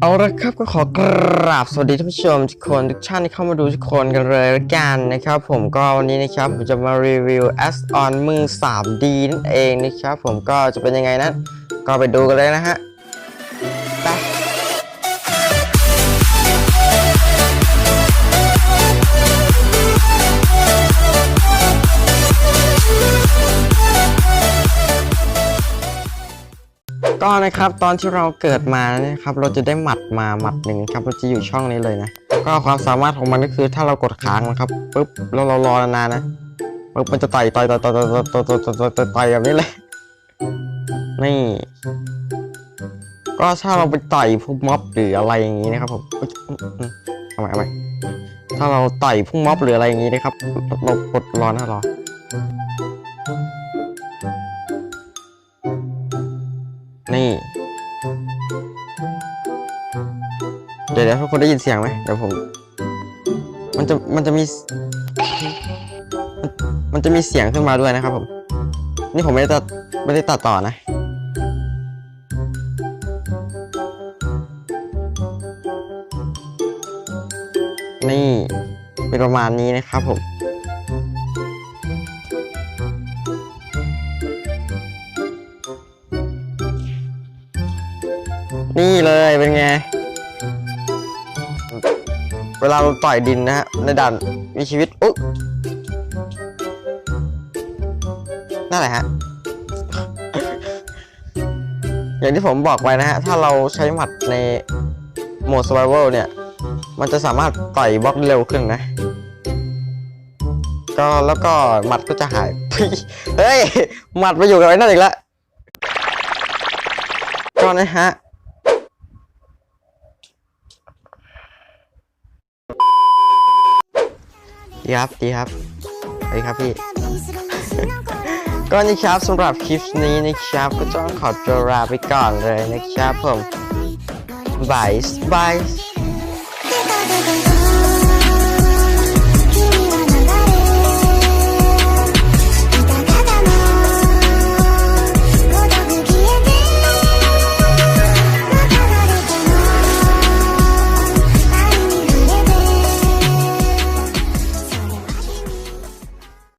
เอาละครับก็ขอกราบสวัสดีท่านผู้ชมทุกคนทุกท่านที่เข้ามาดูทุกคนกันเลยละกันนะครับผมก็วันนี้นะครับผมจะมารีวิว s on มือ 3D นั่นเองนะครับผมก็จะเป็นยังไงนั้นก็ไปดูกันเลยนะฮะ ก็นะครับตอนที่เราเกิดมานะครับเราจะได้หมัดมาหมัดหนึ่งครับเราจะอยู่ช่องนี้เลยนะก็ความสามารถของมันก็คือถ้าเรากดค้างนะครับปุ๊บแล้วเรารอนานๆนะปุ๊บมันจะต่อยต่อยต่อยต่อยต่อยต่อยต่อยต่อยต่อยต่อยต่แบบนี้เลยนี่ก็ถ้าเราไปต่อยพวกม็อบหรืออะไรอย่างนี้นะครับผมอุ๊ยอืมอืมเอาใหม่เอาใหม่ถ้าเราต่อยพวกม็อบหรืออะไรอย่างนี้นะครับเรากดรอนะรอ เดี๋ยวเดี๋ยวทุกคนได้ยินเสียงไหมเดี๋ยวผม มันจะมันจะมี มันจะมีเสียงขึ้นมาด้วยนะครับผม นี่ผมไม่ได้ตัดไม่ได้ตัดต่อนะ นี่เป็นประมาณนี้นะครับผม นี่เลยเป็นไง เวลาเราต่อยดินนะฮะในด่านมีชีวิตอุ๊ยนั่นแหละฮะ อย่างที่ผมบอกไว้นะฮะ ถ้าเราใช้หมัดในโหมด survival เนี่ย มันจะสามารถต่อยบล็อกเร็วขึ้นนะ ก็แล้วก็หมัดก็จะหาย เฮ้ย หมัดไปอยู่กับไอ้นั่นอีกแล้วก็นะฮะ ดีครับดีครับสวัสดีครับพี่ ก็นะครับสำหรับคลิปนี้นะครับก็ต้องขอตัลาไปก่อนเลยนะครับผมบายบาย